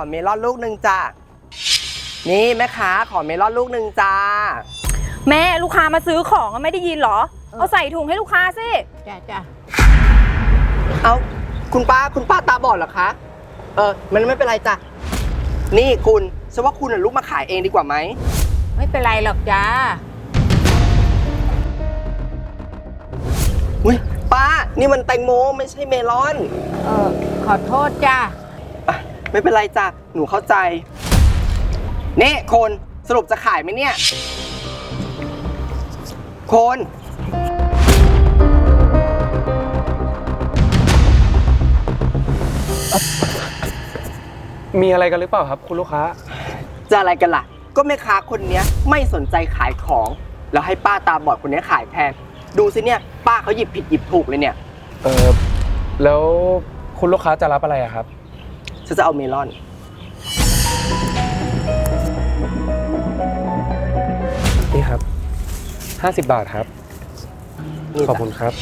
อเมลอนลูกหนึ่งจ้านี่แม่ค้าขอเมลอนลูกหนึ่งจ้า แม่ลูกค้ามาซื้อของอะไม่ได้ยินเหรอ เอาใส่ถุงให้ลูกค้าสิ จ้ะจ้ะเอาคุณป้าคุณป้าตาบอดเหรอคะ เออมันไม่เป็นไรจ้ะ นี่คุณฉันว่าคุณน่ะลุกมาขายเองดีกว่าไหม ไม่เป็นไรหรอกจ้า อุ้ยป้า นี่มันแตงโมไม่ใช่เมลอน เออ ขอโทษจ้าอะ ไม่เป็นไรจ้ะ หนูเข้าใจ นี่คนสรุปจะขายไหมเนี่ย คนมีอะไรกันหรือเปล่าครับ คุณลูกค้า จะอะไรกันล่ะ ก็แม่ค้าคนเนี้ยไม่สนใจขายของ แล้วให้ป้าตาบอดคนเนี้ยขายแทน ดูสิเนี่ย ป้าเขาหยิบผิดหยิบถูกเลยเนี่ย เออแล้วคุณลูกค้าจะรับอะไรอะครับ ฉันจะเอาเมลอน นี่ครับ 50 บาทครับ นี่ขอบจ้ะคุณครับ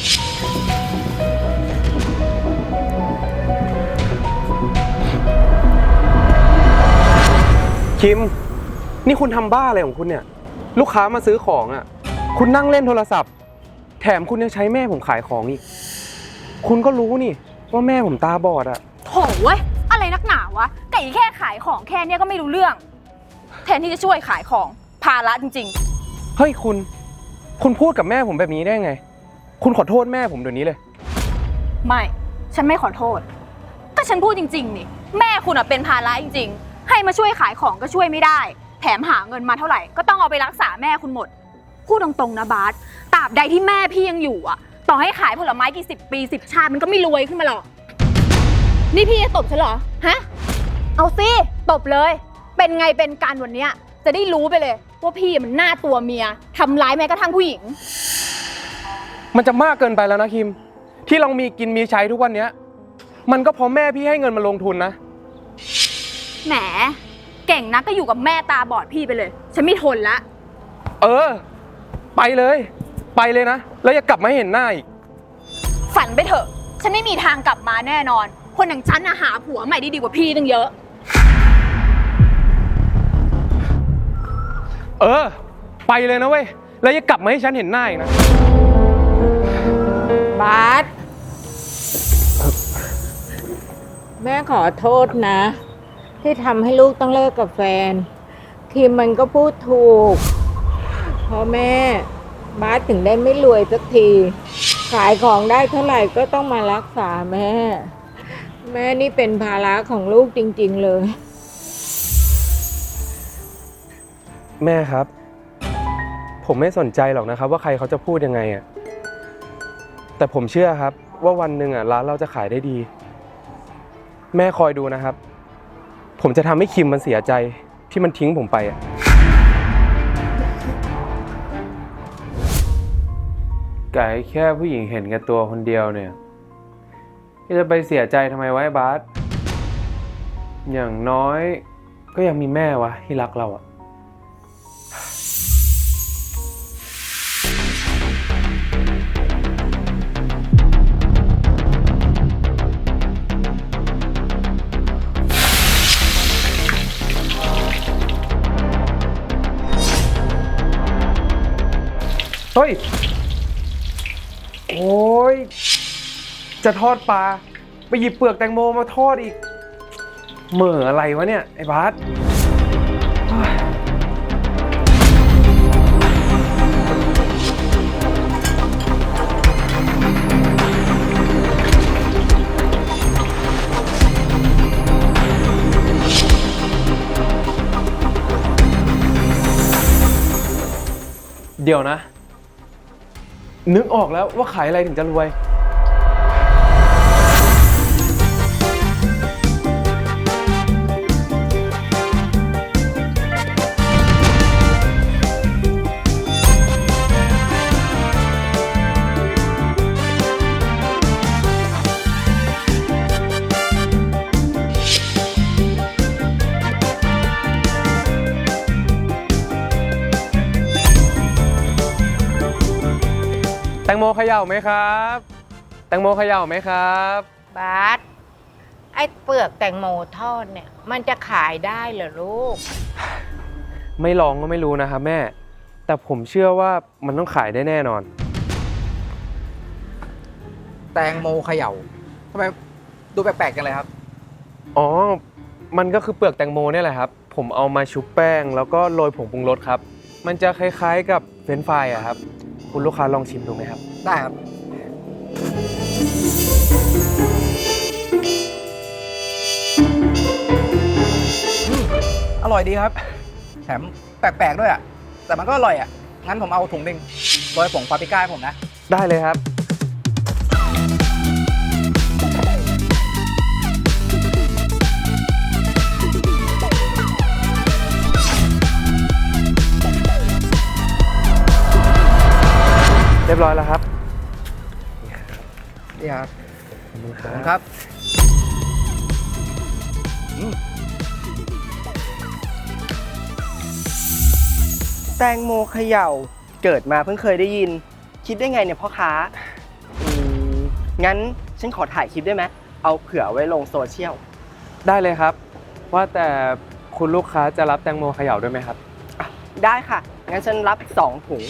คิม นี่คุณทำบ้าอะไรของคุณเนี่ย ลูกค้ามาซื้อของอะ คุณนั่งเล่นโทรศัพท์ แถมคุณยังใช้แม่ผมขายของอีก คุณก็รู้นี่ ว่าแม่ผมตาบอดอะ โถเว้ย วะไก่แค่ขายของแค่เนี้ยก็ไม่รู้เรื่อง แทนที่จะช่วยขายของภาระจริง เฮ้ยคุณ คุณพูดกับแม่ผมแบบนี้ได้ไง คุณขอโทษแม่ผมเดี๋ยวนี้เลย ๆ ไม่ ฉันไม่ขอโทษ ก็ฉันพูดจริงๆนี่แม่คุณอะเป็นภาระจริง ๆ ให้มาช่วยขายของก็ช่วยไม่ได้ แถมหาเงินมาเท่าไหร่ก็ต้องเอาไปรักษาแม่คุณหมด พูดตรงๆนะบาสตราบใดที่แม่พี่ยังอยู่อะต่อให้ขายผลไม้กี่สิบปีสิบชาติมันก็ไม่รวยขึ้นมาหรอก นี่พี่จะตบฉันเหรอ ฮะ เอาสิตบเลย เป็นไงเป็นการวันเนี้ยจะได้รู้ไปเลย ว่าพี่มันหน้าตัวเมียทำร้ายแม้กระทั่งผู้หญิง มันจะมากเกินไปแล้วนะคิม ที่เรามีกินมีใช้ทุกวันเนี้ย มันก็เพราะแม่พี่ให้เงินมาลงทุนนะ แหม เก่งนักก็อยู่กับแม่ตาบอดพี่ไปเลย ฉันไม่ทนละ เออ ไปเลย ไปเลยนะ แล้วอย่ากลับมาให้เห็นหน้าอีก ฝันไปเถอะ ฉันไม่มีทางกลับมาแน่นอน คนอย่างฉันน่ะหาผัวใหม่ได้ดีกว่าพี่ตั้งเยอะ เออ ไปเลยนะเว้ย แล้วอย่ากลับมาให้ฉันเห็นหน้าอีกนะ บาสแม่ขอโทษนะ ที่ทำให้ลูกต้องเลิกกับแฟนคิมมันก็พูดถูกเพราะแม่บาสถึงได้ไม่รวยสักที ขายของได้เท่าไหร่ก็ต้องมารักษาแม่ แม่นี่เป็นภาระของลูกจริง ๆ เลย แม่ครับ ผมไม่สนใจหรอกนะครับ ว่าใครเขาจะพูดยังไงอะแต่ผมเชื่อครับ ว่าวันหนึ่งอะร้านเราจะขายได้ดี แม่คอยดูนะครับ ผมจะทำให้คิมมันเสียใจที่มันทิ้งผมไปอะไก่แค่ผู้หญิงเห็นแก่ตัวคนเดียวเนี่ย จะไปเสียใจทำไมไอ้บาสอย่างน้อยก็ยังมีแม่วะที่รักเราอะเฮ้ย โอ้ย จะทอดปลาไปหยิบเปลือกแตงโมมาทอดอีก เหม่ออะไรวะเนี่ย ไอ้บาสเฮ้ยเดี๋ยวนะ นึกออกแล้วว่าขายอะไรถึงจะรวย งโมเขย่าไหมครับ แตงโมเขย่าไหมครับ บาสไออ้เปลือกแตงโมทอดเนี่ย มันจะขายได้เหรอลูก ไม่ลองก็ไม่รู้นะครับแม่ แต่ผมเชื่อว่ามันต้องขายได้แน่นอน แตงโมเขย่าทำไมดูแปลกๆกันเลยครับ อ๋อ มันก็คือเปลือกแตงโมเนี่ยแหละครับ ผมเอามาชุบแป้ง แล้วก็โรยผงปรุงรสครับ มันจะคล้ายๆกับเฟรนช์ฟรายอะครับ คุณลูกค้าลองชิมดูไหมครับ ได้ครับอืมอร่อยดีครับ แถมแปลกๆด้วยอะ แต่มันก็อร่อยอะ งั้นผมเอาถุงหนึ่งโรยผงปาปริก้าให้ผมนะ ได้เลยครับ เรียบร้อยแล้วครับนี่ครับขอบคุณคขอบรัคุณบครับอืมแตงโมเขย่าเกิดมาเพิ่งเคยได้ยิน คิดได้ไงเนี่ยพ่อค้าอืมงั้นฉันขอถ่ายคลิปได้ไหมเอาเผื่อไว้ลงโซเชียล ได้เลยครับ ว่าแต่คุณลูกค้าจะรับแตงโมเขย่าด้วยไหมครับ ได้ค่ะ งั้นฉันรับสองถุง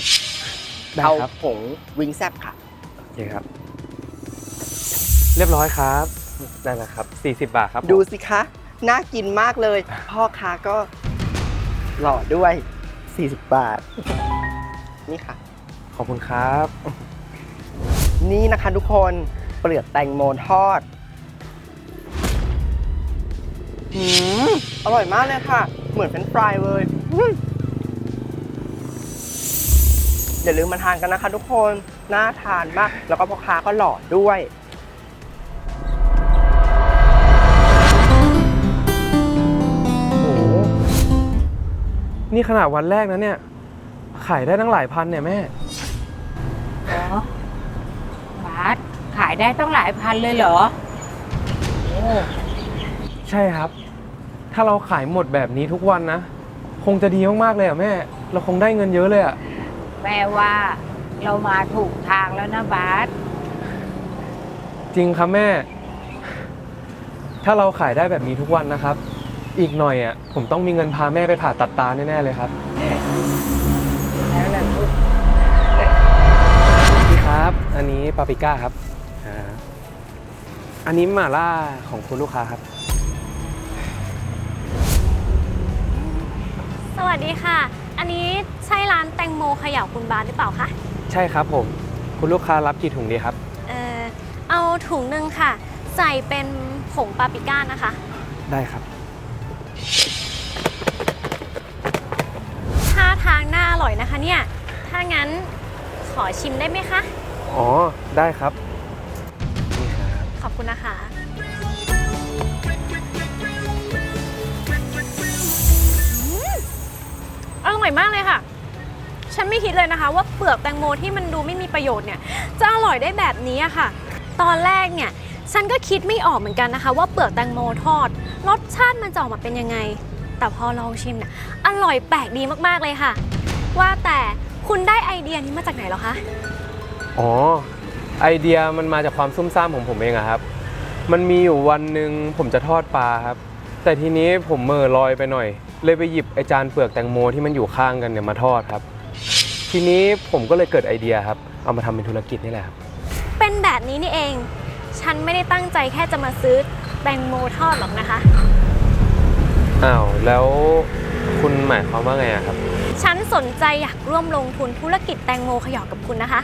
ได้เอาครับ ผงวิงแซบค่ะ โอเคครับ เรียบร้อยครับนั่นแหละครับ 40 บาทครับผมดูสิคะ น่ากินมากเลย พ่อค้าก็หล่อด้วย 40 บาท นี่ค่ะ ขอบคุณครับ นี่นะคะทุกคนเปลือกแตงโมทอดหืมอร่อยมากเลยค่ะ เหมือนเฟรนช์ฟรายเลยอืม อย่าลืมมาทานกันนะคะ ทุกคนน่าทานมาก แล้วก็พ่อค้าก็หล่อด้วยโอ้โหนี่ขนาดวันแรกนะเนี่ย ขายได้ตั้งหลายพันเนี่ยแม่อ๋อบาสขายได้ต้องหลายพันเลยเหรอ โอ้ใช่ครับ ถ้าเราขายหมดแบบนี้ทุกวันนะ คงจะดีมากๆเลยอะแม่ เราคงได้เงินเยอะเลยอะ แม่ว่าเรามาถูกทางแล้วนะบาสจริงครับแม่ ถ้าเราขายได้แบบนี้ทุกวันนะครับ อีกหน่อยอะผมต้องมีเงินพาแม่ไปผ่าตัดตาแน่ๆเลยครับแล้วล่ะลูกพี่ครับ อันนี้ปาปริก้าครับอ่าอันนี้หม่าล่าของคุณลูกค้าครับ สวัสดีค่ะ อันนี้ใช่ร้านแตงโมเขย่าคุณบาสหรือเปล่าคะ ใช่ครับผม คุณลูกค้ารับกี่ถุงดีครับ เออเอาถุงหนึ่งค่ะ ใส่เป็นผงปาปริก้านะคะ ได้ครับ ท่าทางน่าอร่อยนะคะเนี่ย ถ้างั้นขอชิมได้ไหมคะ อ๋อ ได้ครับ นี่ครับ ขอบคุณนะคะ อร่อยมากเลยค่ะ ฉันไม่คิดเลยนะคะ ว่าเปลือกแตงโมที่มันดูไม่มีประโยชน์เนี่ยจะอร่อยได้แบบนี้อะค่ะ ตอนแรกเนี่ยฉันก็คิดไม่ออกเหมือนกันนะคะ ว่าเปลือกแตงโมทอด รสชาติมันจะออกมาเป็นยังไง แต่พอลองชิมเนี่ยอร่อยแปลกดีมากๆเลยค่ะ ว่าแต่คุณได้ไอเดียนี้มาจากไหนเหรอคะอ๋อไอเดียมันมาจากความซุ่มซ่ามของผมเองอะครับ มันมีอยู่วันหนึ่งผมจะทอดปลาครับ แต่ทีนี้ผมเหม่อลอยไปหน่อย เลยไปหยิบไอจานเปลือกแตงโมที่มันอยู่ข้างกันเนี่ยมาทอดครับ ทีนี้ผมก็เลยเกิดไอเดียครับ เอามาทำเป็นธุรกิจนี่แหละครับ เป็นแบบนี้นี่เอง ฉันไม่ได้ตั้งใจแค่จะมาซื้อแตงโมทอดหรอกนะคะ อ้าวแล้วคุณหมายความว่าไงอะครับ ฉันสนใจอยากร่วมลงทุนธุรกิจแตงโมเขย่ากับคุณนะคะ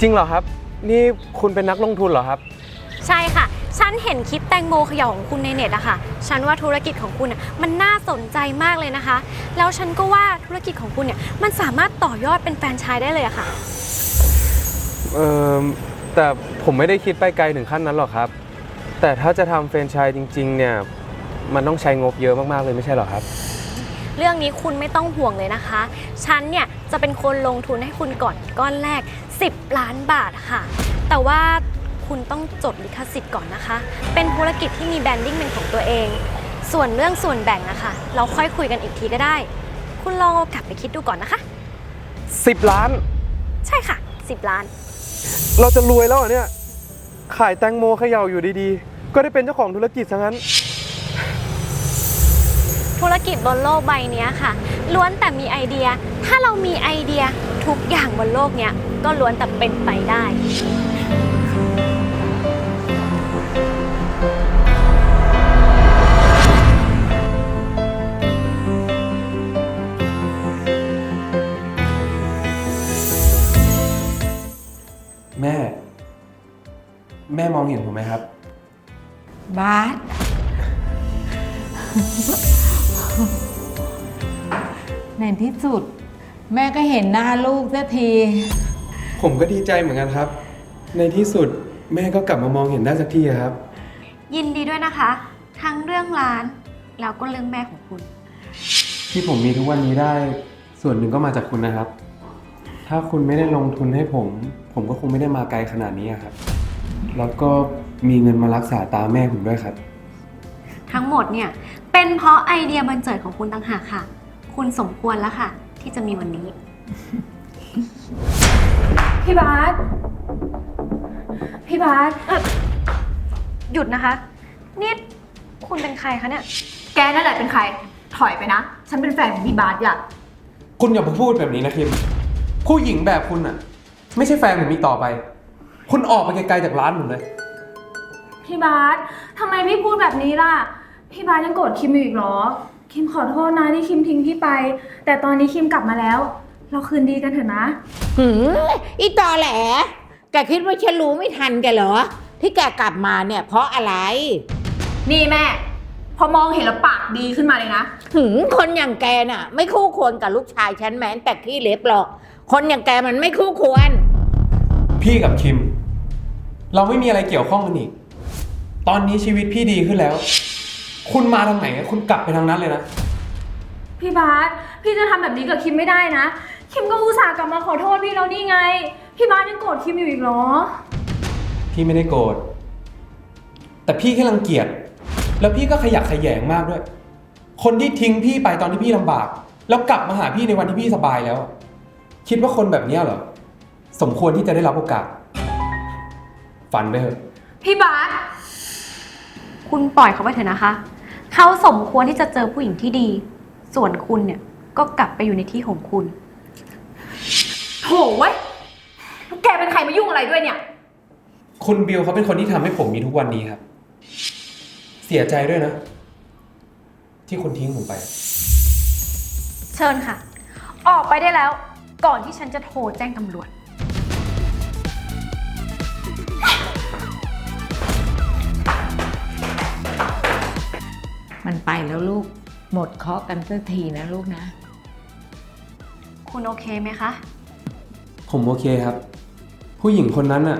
จริงเหรอครับ นี่คุณเป็นนักลงทุนเหรอครับ ใช่ค่ะ ฉันเห็นคลิปแตงโมเขย่าของคุณในเน็ตอะค่ะ ฉันว่าธุรกิจของคุณอะมันน่าสนใจมากเลยนะคะ แล้วฉันก็ว่าธุรกิจของคุณเนี่ยมันสามารถต่อยอดเป็นแฟรนไชส์ได้เลยอะค่ะ เออแต่ผมไม่ได้คิดไปไกลถึงขั้นนั้นหรอกครับ แต่ถ้าจะทำแฟรนไชส์จริง ๆ เนี่ย มันต้องใช้งบเยอะมากๆเลยไม่ใช่เหรอครับ เรื่องนี้คุณไม่ต้องห่วงเลยนะคะ ฉันเนี่ยจะเป็นคนลงทุนให้คุณก่อนก้อนแรก 10 ล้านบาทค่ะ แต่ว่า คุณต้องจดลิขสิทธิ์ก่อนนะคะ เป็นธุรกิจที่มีแบรนดิ้งเป็นของตัวเอง ส่วนเรื่องส่วนแบ่งนะคะ เราค่อยคุยกันอีกทีก็ได้ คุณลองเอากลับไปคิดดูก่อนนะคะ 10 ล้าน ใช่ค่ะ 10 ล้าน เราจะรวยแล้วเหรอเนี่ย ขายแตงโมเขย่าอยู่ดีๆ ก็ได้เป็นเจ้าของธุรกิจซะงั้น ธุรกิจบนโลกใบเนี้ยค่ะ ล้วนแต่มีไอเดีย ถ้าเรามีไอเดียทุกอย่างบนโลกเนี้ยก็ล้วนแต่เป็นไปได้ ม่มองเห็นผมไหมครับ บาสในที่สุด แม่ก็เห็นหน้าลูกสักที ผมก็ดีใจเหมือนกันครับ ในที่สุดแม่ก็กลับมามองเห็นได้สักทีอะครับ ยินดีด้วยนะคะ ทั้งเรื่องร้าน แล้วก็เรื่องแม่ของคุณ ที่ผมมีทุกวันนี้ได้ ส่วนหนึ่งก็มาจากคุณนะครับ ถ้าคุณไม่ได้ลงทุนให้ผม ผมก็คงไม่ได้มาไกลขนาดนี้อะครับ แล้วก็มีเงินมารักษาตาแม่ผมด้วยครับ ทั้งหมดเนี่ยเป็นเพราะไอเดียบันเจิดของคุณต่างหากค่ะ คุณสมควรแล้วค่ะ ที่จะมีวันนี้ พี่บาสพี่บาสหยุดนะคะ นี่คุณเป็นใครคะเนี่ย แกนั่นแหละเป็นใคร ถอยไปนะ ฉันเป็นแฟนของพี่บาสอย่าคุณอย่ามาพูดแบบนี้นะคิม ผู้หญิงแบบคุณอะไม่ใช่แฟนผมอีกต่อไป คุณออกไปไกลๆจากร้านผมเลย พี่บาสทำไมพี่พูดแบบนี้ล่ะ พี่บาสยังโกรธคิมอยู่อีกเหรอ คิมขอโทษนะที่คิมทิ้งพี่ไป แต่ตอนนี้คิมกลับมาแล้ว เราคืนดีกันเถอะนะ หืมอีตอแหล แกคิดว่าฉันรู้ไม่ทันแกเหรอ ที่แกกลับมาเนี่ยเพราะอะไร นี่แม่ พอมองเห็นแล้วปากดีขึ้นมาเลยนะ หืมคนอย่างแกน่ะ ไม่คู่ควรกับลูกชายฉันแม้แต่ขี้เล็บหรอก คนอย่างแกมันไม่คู่ควร พี่กับคิม เราไม่มีอะไรเกี่ยวข้องกันอีก ตอนนี้ชีวิตพี่ดีขึ้นแล้ว คุณมาทางไหน คุณกลับไปทางนั้นเลยนะ พี่บาสพี่จะทำแบบนี้กับคิมไม่ได้นะ คิมก็อุตส่าห์กลับมาขอโทษพี่แล้วนี่ไง พี่บาสยังโกรธคิมอยู่อีกเหรอ พี่ไม่ได้โกรธ แต่พี่แค่รังเกียจ แล้วพี่ก็ขยักขยแยงมากด้วย คนที่ทิ้งพี่ไปตอนที่พี่ลำบาก แล้วกลับมาหาพี่ในวันที่พี่สบายแล้ว คิดว่าคนแบบเนี้ยเหรอ สมควรที่จะได้รับโอกาส ฝันไปเถอะ พี่บาสคุณปล่อยเขาไปเถอะนะคะ เขาสมควรที่จะเจอผู้หญิงที่ดี ส่วนคุณเนี่ยก็กลับไปอยู่ในที่ของคุณ โถเว้ยแล้วแกเป็นใครมายุ่งอะไรด้วยเนี่ย คุณบิวเขาเป็นคนที่ทำให้ผมมีทุกวันนี้ครับ เสียใจด้วยนะ ที่คุณทิ้งผมไป เชิญค่ะ ออกไปได้แล้ว ก่อนที่ฉันจะโทรแจ้งตำรวจ มันไปแล้วลูกหมดเคราะห์กันสักทีนะลูกนะ คุณโอเคไหมคะ ผมโอเคครับ ผู้หญิงคนนั้นน่ะ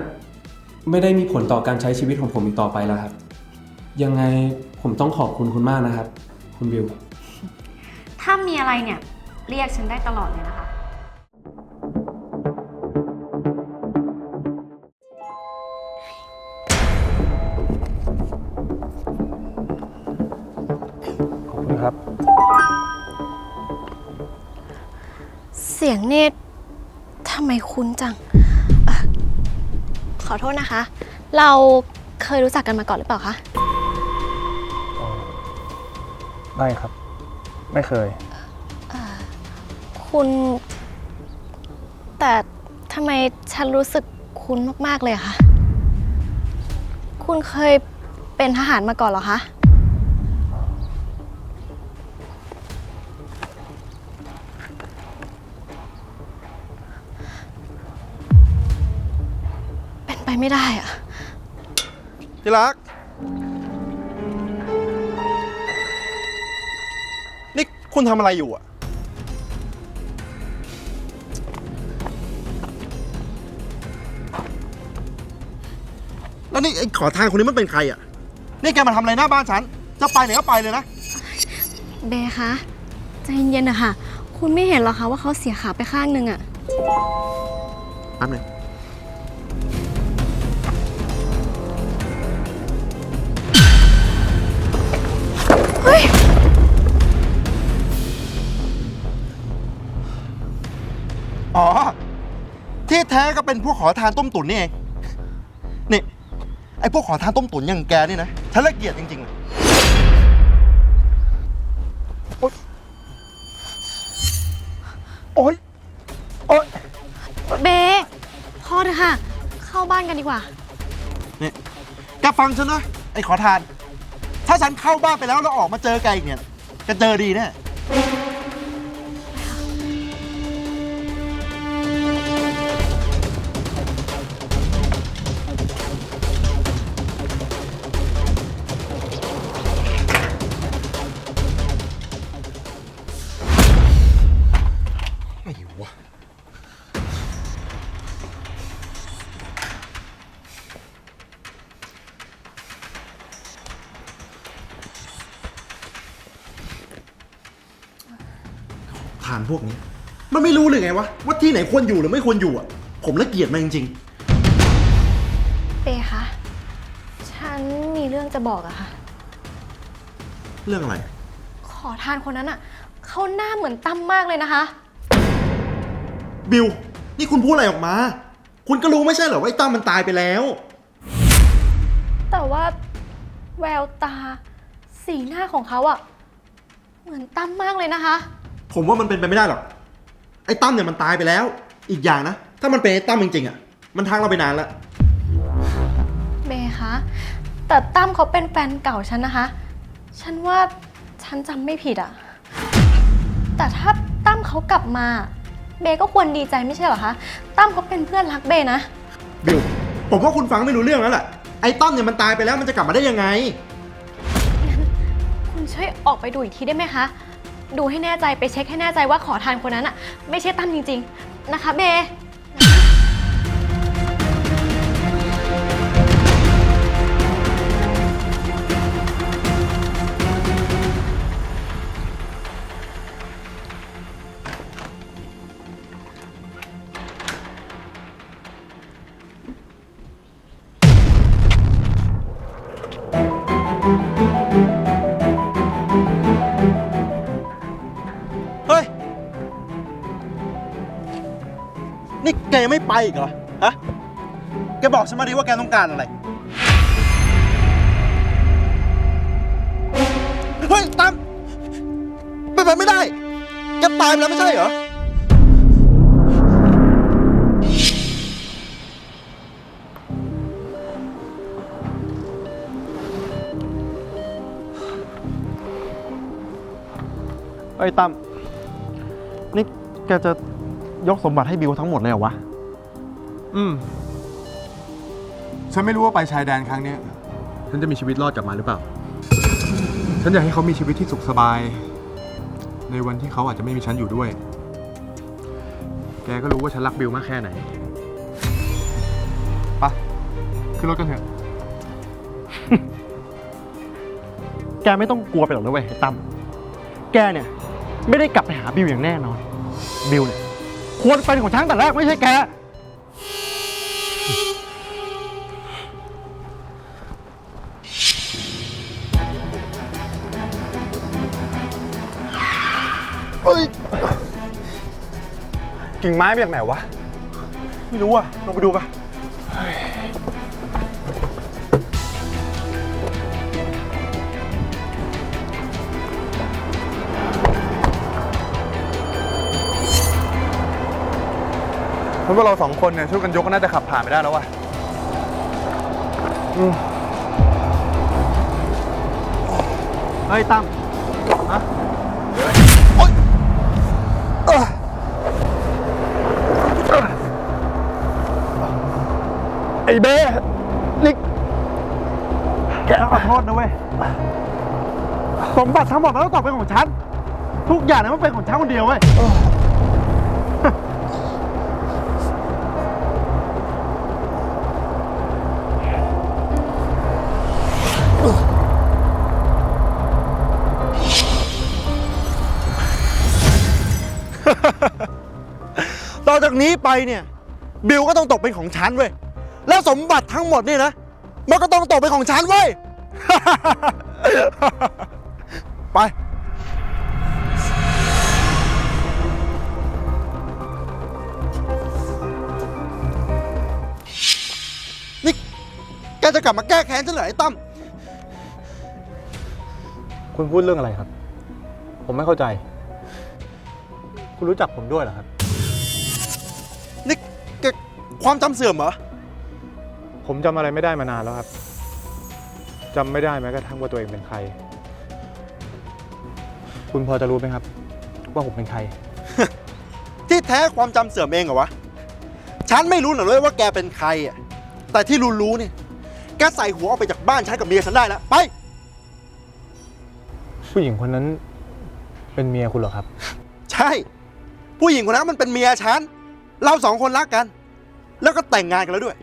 ไม่ได้มีผลต่อการใช้ชีวิตของผมอีกต่อไปแล้วครับ ยังไงผมต้องขอบคุณคุณมากนะครับ คุณบิว ถ้ามีอะไรเนี่ย เรียกฉันได้ตลอดเลยนะคะ สียงนี่ทำไมคุ้นจังเอ่อขอโทษนะคะ เราเคยรู้จักกันมาก่อนหรือเปล่าคะ ไม่ครับ ไม่เคย คุณ แต่ทำไมฉันรู้สึกคุ้นมาก ๆ เลยอะคะ คุณเคยเป็นทหารมาก่อนเหรอคะ ไปไม่ได้อะที่รัก นี่คุณทำอะไรอยู่อะแล้วนี่ไอ้ขอทานคนนี้มันเป็นใครอะนี่แกมาทำอะไรหน้าบ้านฉัน จะไปไหนก็ไปเลยนะ เบคะใจเย็นๆนะคะคุณไม่เห็นหรอคะว่าเขาเสียขาไปข้างหนึ่งอะ แป๊บหนึง อ๋อ ที่แท้ก็เป็นพวกขอทานต้มตุ๋นนี่เอง นี่ ไอ้พวกขอทานต้มตุ๋นอย่างแกนี่นะฉันละเกียดจริงๆเลยโอ๊ยโอ๊ย เบพอเถอะค่ะ เข้าบ้านกันดีกว่า นี่แกฟังฉันนะ ไอ้ขอทาน ถ้าฉันเข้าบ้านไปแล้วแล้วออกมาเจอแกอีกเนี่ยแกเจอดีแน่ พวกนี้ มันไม่รู้เลยไงวะว่าที่ไหนควรอยู่หรือไม่ควรอยู่อะ ผมละเกียดมันจริงเบคะ ฉันมีเรื่องจะบอกอะค่ะ ๆ เรื่องอะไร ขอทานคนนั้นอะเขาหน้าเหมือนตั้มมากเลยนะคะ บิล นี่คุณพูดอะไรออกมา คุณก็รู้ไม่ใช่เหรอว่าไอ้ตั้มมันตายไปแล้ว แต่ว่าแววตา สีหน้าของเขาอะเหมือนตั้มมากเลยนะคะ ผมว่ามันเป็นไปไม่ได้หรอก ไอ้ตั้มเนี่ยมันตายไปแล้ว อีกอย่างนะ ถ้ามันเป็นไอ้ตั้มจริงๆอะ มันทางเราไปนานแล้ว เบคะแต่ตั้มเขาเป็นแฟนเก่าฉันนะคะ ฉันว่าฉันจำไม่ผิดอะแต่ถ้าตั้มเขากลับมา เบก็ควรดีใจไม่ใช่เหรอคะตั้มเขาเป็นเพื่อนรักเบนะ บิลผมว่าคุณฟังไม่รู้เรื่องแล้วแหละไอ้ตั้มเนี่ยมันตายไปแล้วมันจะกลับมาได้ยังไง คุณช่วยออกไปดูอีกทีได้ไหมคะ ดูให้แน่ใจไปเช็คให้แน่ใจว่าขอทานคนนั้นอะไม่ใช่ตั้มจริง ๆ นะคะเบ แกยังไม่ไปอีกเหรอ ฮะ แกบอกฉันมาดิว่าแกต้องการอะไร เฮ้ยตั้มเป็นไปไม่ได้ แกตายไปแล้วไม่ใช่เหรอ เอ้ยตั้มนี่แกจะ ยกสมบัติให้บิวทั้งหมดเลยเหรอวะ อืม ฉันไม่รู้ว่าไปชายแดนครั้งเนี้ยฉันจะมีชีวิตรอดกลับมาหรือเปล่า ฉันอยากให้เขามีชีวิตที่สุขสบาย ในวันที่เขาอาจจะไม่มีฉันอยู่ด้วย แกก็รู้ว่าฉันรักบิวมากแค่ไหนไปะขึ้นรถกันเถอะ แกไม่ต้องกลัวไปหรอกนะเว้ยไอ้ตั้มแกเนี่ย ไม่ได้กลับไปหาบิวอย่างแน่นอน บิวเนี่ย ควรเป็นของฉันแต่แรกไม่ใช่แกเฮ้ยกิ่งไม้มาจากไหนวะ ไม่รู้อะลองไปดูปะ พราะว่าเราสองคนเนี่ยช่วยกันยกก็น่าจะขับผ่านไปได้แล้วว่ะเฮ้ยตั้มฮะไอ้เบ้นี่แกขอโทษนะเว้ยสมบัติทั้งหมดมันต้องตกเป็นของฉัน ทุกอย่างเนี่ยมันเป็นของฉันคนเดียวเว้ย จากนี้ไปเนี่ยบิลก็ต้องตกเป็นของฉันเว้ยแล้วสมบัติทั้งหมดนี่นะมันก็ต้องตกเป็นของฉันเว้ย ไป นี่แกจะกลับมาแก้แค้นฉันเหรอไอ้ตั้ม คุณพูดเรื่องอะไรครับ ผมไม่เข้าใจ คุณรู้จักผมด้วยเหรอครับ ความจำเสื่อมเหรอ ผมจำอะไรไม่ได้มานานแล้วครับจำไม่ได้แม้กระทั่งว่าตัวเองเป็นใคร คุณพอจะรู้ไหมครับ ว่าผมเป็นใคร ที่แท้ความจำเสื่อมเองเหรอวะ ฉันไม่รู้หรอกเลยว่าแกเป็นใครอะแต่ที่รู้ๆเนี่ย แกใส่หัวออกไปจากบ้านฉันกับเมียฉันได้แล้ว ไป ผู้หญิงคนนั้นเป็นเมียคุณเหรอครับ ใช่ ผู้หญิงคนนั้นมันเป็นเมียฉัน เราสองคนรักกัน แล้วก็แต่งงานกันแล้วด้วย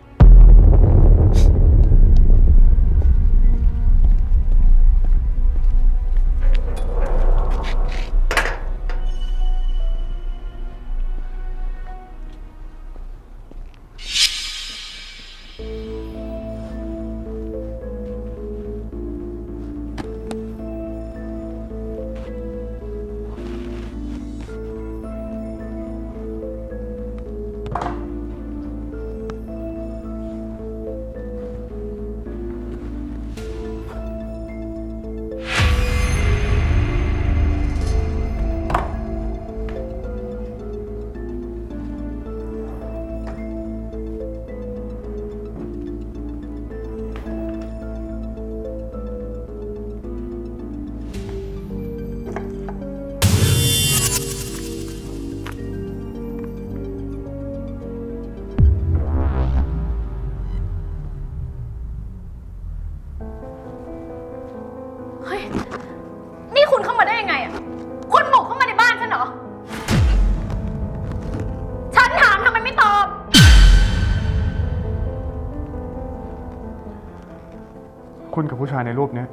ายในรูปเนี้ย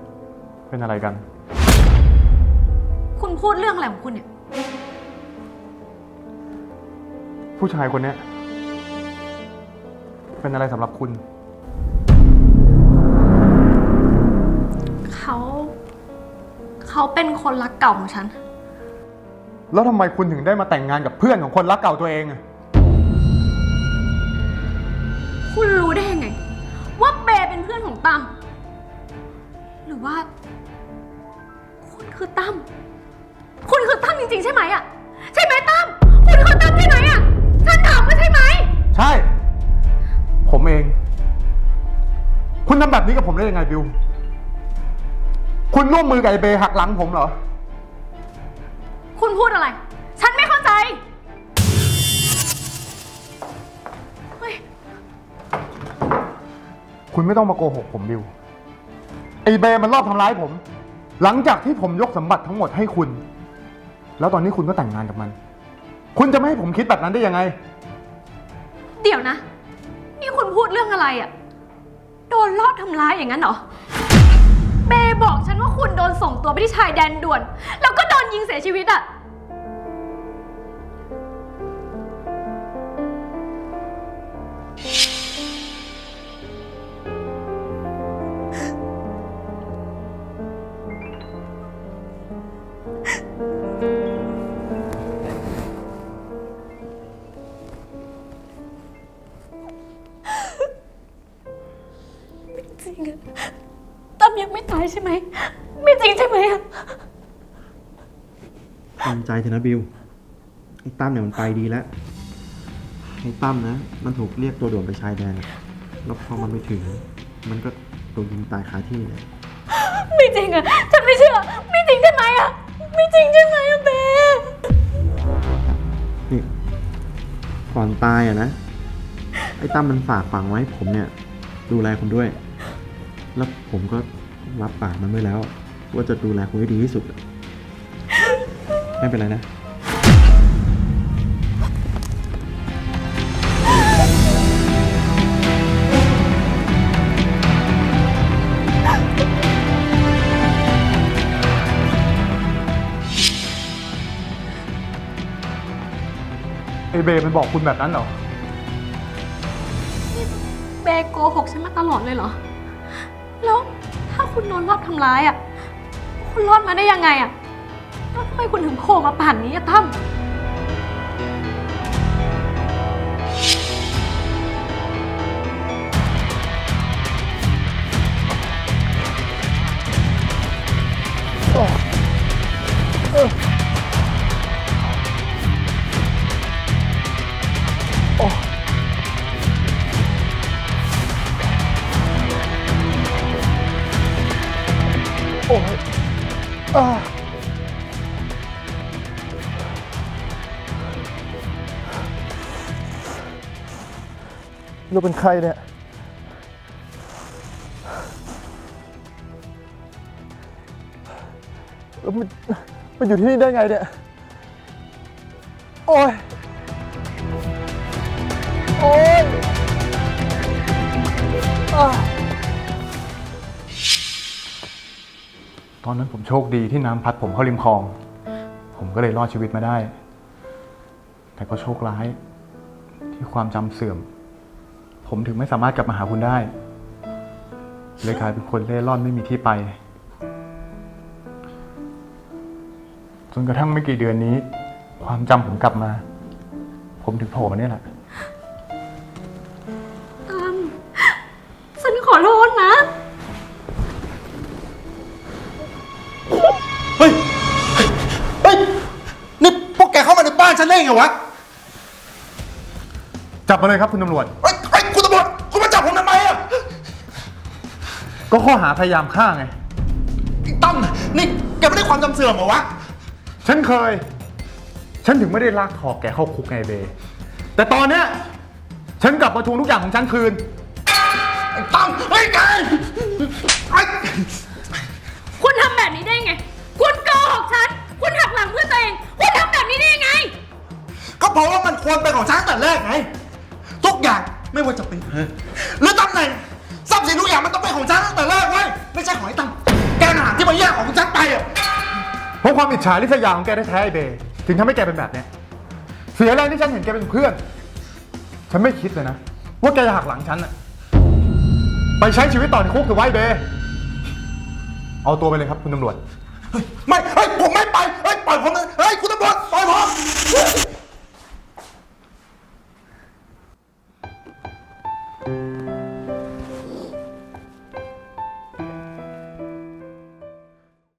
เป็นอะไรกัน คุณพูดเรื่องอะไรของคุณเนี่ย ผู้ชายคนเนี้ยเป็นอะไรสำหรับคุณ เขา เขาเป็นคนรักเก่าของฉัน แล้วทำไมคุณถึงได้มาแต่งงานกับเพื่อนของคนรักเก่าตัวเองอะคุณรู้ได้ยังไง ว่าเบย์เป็นเพื่อนของตั้มห รือว่า คุณคือตั้ม คุณคือตั้มจริงๆใช่ไหมอะใช่ไหมตั้ม คุณคือตั้มใช่ไหมอะฉันถามว่าใช่ไหม ใช่ ผมเอง คุณทำแบบนี้กับผมได้ยังไงบิว คุณร่วมมือกับไอเบย์หักหลังผมเหรอ คุณพูดอะไร ฉันไม่เข้าใจ เฮ้ย คุณไม่ต้องมาโกหกผมบิว ไอเบย์มันรอบทำร้ายผม หลังจากที่ผมยกสมบัติทั้งหมดให้คุณ แล้วตอนนี้คุณก็แต่งงานกับมัน คุณจะไม่ให้ผมคิดแบบนั้นได้ยังไง เดี๋ยวนะ นี่คุณพูดเรื่องอะไรอะโดนลอบทำร้ายอย่างนั้นเหรอ เบย์บอกฉันว่าคุณโดนส่งตัวไปที่ชายแดนด่วน แล้วก็โดนยิงเสียชีวิตอะ ถอะนะบิวไอ้ตั้มเนี่ยมันไปดีแล้วไอ้ตั้มนะ มันถูกเรียกตัวด่วนไปชายแดนแล้วพอมันไปถึง มันก็โดนยิงตายคาที่เลยไม่จริงอะฉันไม่เชื่อ ไม่จริงใช่ไหมอะไม่จริงใช่ไหมอะเบนี่ก่อนตายอะนะไอ้ตั้มมันฝากฝังไว้ให้ผมเนี่ย ดูแลคุณด้วย แล้วผมก็รับปากมันไว้แล้ว ว่าจะดูแลคุณให้ดีที่สุด ไม่เป็นไรนะ ไอเบย์มันบอกคุณแบบนั้นเหรอ เบโกหกฉันมาตลอดเลยเหรอ แล้วถ้าคุณโดนรอบทำร้ายอะคุณรอดมาได้ยังไงอะแล้ว ทำไมคุณถึงโผล่มาป่านนี้อะตั้ม เป็นใครเนี่ยแล้วมันมันอยู่ที่นี่ได้ไงเนี่ย โอ้ย โอ้ยอ่าตอนนั้นผมโชคดีที่น้ำพัดผมเข้าริมคลอง ผมก็เลยรอดชีวิตมาได้ แต่ก็โชคร้ายที่ความจำเสื่อม ผมถึงไม่สามารถกลับมาหาคุณได้ เลยกลายเป็นคนเล่ร่อนไม่มีที่ไป จนกระทั่งไม่กี่เดือนนี้ ความจำผมกลับมา ผมถึงโผล่มาเนี่ยแหละฉันขอโทษนะ เฮ้ย เฮ้ย นี่พวกแกเข้ามาในบ้านฉันได้ไงวะ จับมาเลยครับคุณตำรวจ เฮ้ยเฮ้ยคุณตำรวจ คุณมาจับผมทำไมอะ ก็ข้อหาพยายามฆ่าไง ไอ้ตั้มนี่แกไม่ได้ความจำเสื่อมเหรอวะ ฉันเคย ฉันถึงไม่ได้ลากคอแกเข้าคุกไงเบ แต่ตอนเนี้ยฉันกลับมาทวงทุกอย่างของฉันคืน ไอ้ตั้มเฮ้ยแกไอ้คุณทำแบบนี้ได้ไง คุณโกหกฉัน คุณหักหลังเพื่อนตัวเอง คุณทำแบบนี้ได้ยังไง ก็เพราะว่ามันควรเป็นของฉันตั้งแต่แรกไง ทุกอย่างไม่ว่าจะเป็นเธอหรือตำแหน่ง ทรัพย์สินทุกอย่างมันต้องเป็นของฉันตั้งแต่แรกเว้ยไม่ใช่ของไอ้ตั้มแกน่ะที่มาแย่งของฉันไปอะเพราะความอิจฉาริษยาของแกแท้ๆไอ้เบถึงทำให้แกเป็นแบบเนี้ยเสียแรงที่ฉันเห็นแกเป็นเพื่อน ฉันไม่คิดเลยนะ ว่าแกจะหักหลังฉันอะไปใช้ชีวิตต่อในคุกถือไว้เบเอาตัวไปเลยครับคุณตำรวจไม่เฮ้ยผมไม่ไปเฮ้ยปล่อยผมนะเฮ้ยคุณตำรวจปล่อยผม